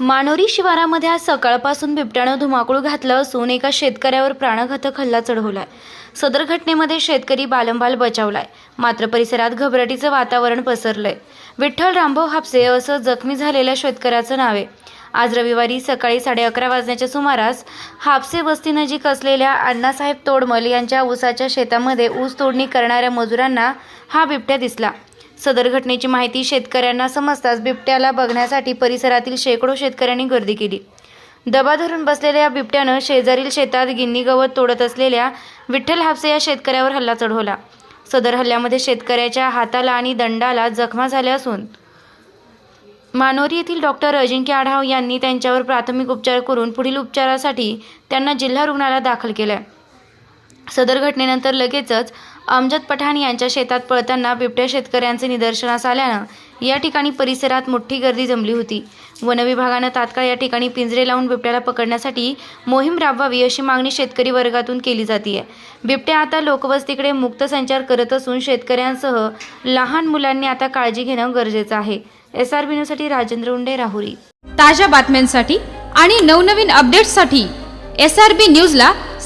मानोरी शिवारामध्ये आज सकाळपासून बिबट्यानं धुमाकूळ घातलं असून एका शेतकऱ्यावर प्राणघातक हल्ला चढवलाय. सदर घटनेमध्ये शेतकरी बालंबाल बचावलाय. मात्र परिसरात घबराटीचं वातावरण पसरलंय. विठ्ठल रामभाऊ हापसे असं जखमी झालेल्या शेतकऱ्याचं नाव आहे. आज रविवारी सकाळी साडे अकरा वाजण्याच्या सुमारास हापसे वस्तीनजीक असलेल्या अण्णासाहेब तोडमल यांच्या ऊसाच्या शेतामध्ये ऊस तोडणी करणाऱ्या मजुरांना हा बिबट्या दिसला. सदर घटनेची माहिती शेतकऱ्यांना समजताच बिबट्याला बघण्यासाठी परिसरातील शेकडो शेतकऱ्यांनी गर्दी केली. दबा धरून बसलेल्या या बिबट्यानं शेजारील शेतात गिन्नी गवत तोडत असलेल्या विठ्ठल हापसे या शेतकऱ्यावर हल्ला चढवला. सदर हल्ल्यामध्ये शेतकऱ्याच्या हाताला आणि दंडाला जखमा झाल्या असून मानोरी येथील डॉक्टर अजिंक्य आढाव यांनी त्यांच्यावर प्राथमिक उपचार करून पुढील उपचारासाठी त्यांना जिल्हा रुग्णालयात दाखल केलं सदर घटनेनंतर लगेचच अमजद पठाण यांच्या शेतात पळताना बिबट्या शेतकऱ्यांचे निदर्शनास आल्यानं या ठिकाणी परिसरात मोठी गर्दी जमली होती. वनविभागानं तात्काळ या ठिकाणी पिंजरे लावून बिबट्याला पकडण्यासाठी मोहीम राबवावी अशी मागणी शेतकरी वर्गातून केली जाते बिबट्या आता लोकवस्तीकडे मुक्त संचार करत असून शेतकऱ्यांसह लहान मुलांनी आता काळजी घेणं गरजेचं आहे. एस आर न्यूजसाठी राजेंद्र उंडे राहुरी. ताज्या बातम्यांसाठी आणि नवनवीन अपडेट्ससाठी एस आर बी न्यूजला